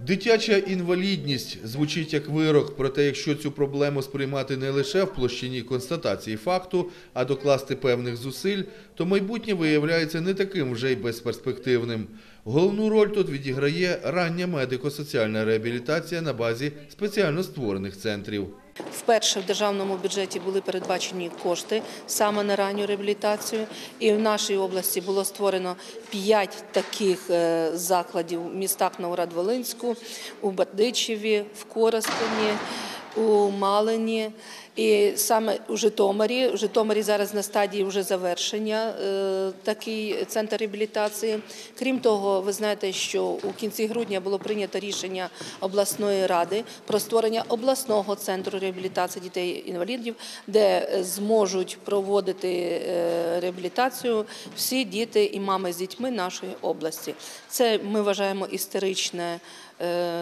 Дитяча інвалідність звучить як вирок, проте якщо цю проблему сприймати не лише в площині констатації факту, а докласти певних зусиль, то майбутнє виявляється не таким вже й безперспективним. Головну роль тут відіграє рання медико-соціальна реабілітація на базі спеціально створених центрів. Вперше в державному бюджеті були передбачені кошти саме на ранню реабілітацію, і в нашій області було створено п'ять таких е, закладів в містах Новоград-Волинську, у Бердичеві, в Коростені, у Малині. І саме у Житомирі, у Житомирі зараз на стадії вже завершення е, такий центр реабілітації. Крім того, ви знаєте, що у кінці грудня було прийнято рішення обласної ради про створення обласного центру реабілітації дітей-інвалідів, де е, зможуть проводити е, реабілітацію всі діти і мами з дітьми нашої області. Це ми вважаємо історичне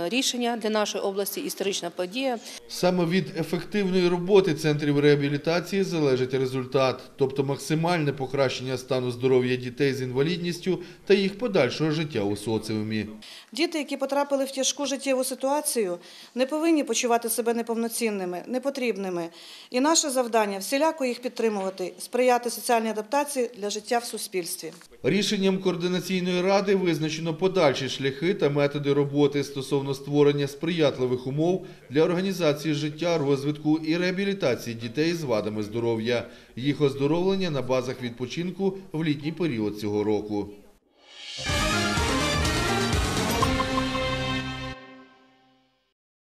рішення для нашої області, історична подія. Саме від ефективної роботи центрів реабілітації залежить результат, тобто максимальне покращення стану здоров'я дітей з інвалідністю та їх подальшого життя у соціумі. Діти, які потрапили в тяжку життєву ситуацію, не повинні почувати себе неповноцінними, непотрібними. І наше завдання всіляко їх підтримувати, сприяти соціальній адаптації для життя в суспільстві. Рішенням координаційної ради визначено подальші шляхи та методи роботи стосовно створення сприятливих умов для організації життя, розвитку і реабілітації дітей з вадами здоров'я, їх оздоровлення на базах відпочинку в літній період цього року.